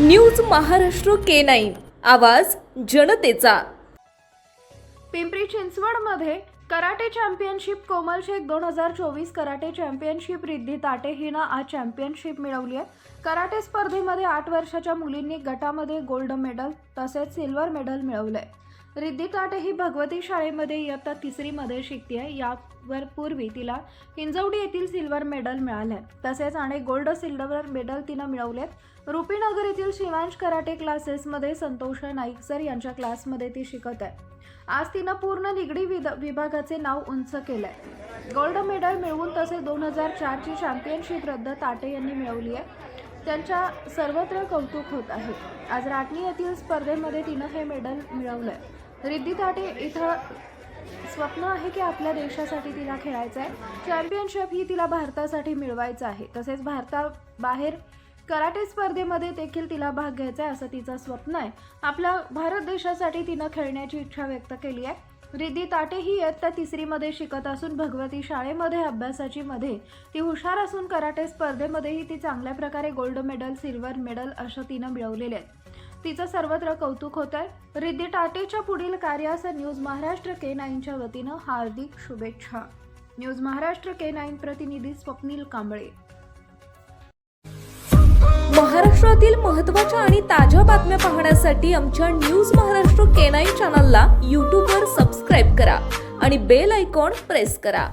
News Maharashtra के nine. आवाज जनतेचा. पिंपरी चिंचवडमध्ये कराटे चॅम्पियनशिप कोमल शेख दोन हजार चोवीस कराटे चॅम्पियनशिप रिद्धी ताटे हिनं आज चॅम्पियनशिप मिळवली आहे. कराटे स्पर्धेमध्ये आठ वर्षाच्या मुलींनी गटामध्ये गोल्ड मेडल तसेच सिल्वर मेडल मिळवलं आहे रिद्धी ताटे ही भगवती शाळेमध्ये इयत्ता तिसरीमध्ये शिकते. यावर पूर्वी तिला हिंजवडी येथील सिल्वर मेडल मिळाले. तसेच अनेक गोल्ड सिल्वर मेडल तिनं मिळवलेत. रुपीनगर येथील शिवांश कराटे क्लासेसमध्ये संतोष नाईक सर यांच्या क्लासमध्ये ती शिकत आहे. आज तिनं पूर्ण निगडी विद विभागाचे नाव उंच केलंय. गोल्ड मेडल मिळवून तसे दोन हजार चारची चॅम्पियनशिप रद्द ताटे यांनी मिळवली आहे. त्यांच्या सर्वत्र कौतुक होत आहे. आज राटणी येथील स्पर्धेमध्ये तिनं हे मेडल मिळवलं आहे रिद्धी ताटे इथं स्वप्न आहे की आपल्या देशासाठी तिला खेळायचं आहे. चॅम्पियनशिप ही तिला भारतासाठी मिळवायचं आहे. तसेच भारताबाहेर कराटे स्पर्धेमध्ये देखील तिला भाग घ्यायचा आहे असं तिचं स्वप्न आहे. आपल्या भारत देशासाठी तिनं खेळण्याची इच्छा व्यक्त केली आहे. रिद्धी ताटे ही इयत्ता तिसरीमध्ये शिकत असून भगवती शाळेमध्ये अभ्यासाची मध्ये. ती हुशार असून कराटे स्पर्धेमध्येही ती चांगल्या प्रकारे गोल्ड मेडल सिल्वर मेडल असं तिनं मिळवलेले आहेत. तिचं सर्वत्र कौतुक होत आहे रिद्धी टाटेच्या पुढील कार्यास न्यूज महाराष्ट्र के नाईनच्या वतीनं हार्दिक शुभेच्छा. न्यूज महाराष्ट्र के नाईन प्रतिनिधी स्वप्नील कांबळे. महाराष्ट्रातील महत्त्वाच्या आणि ताज्या बातम्या पाहण्यासाठी आमच्या न्यूज महाराष्ट्र के नाईन चॅनलला यूट्यूबवर सबस्क्राईब करा आणि बेल आयकॉन प्रेस करा.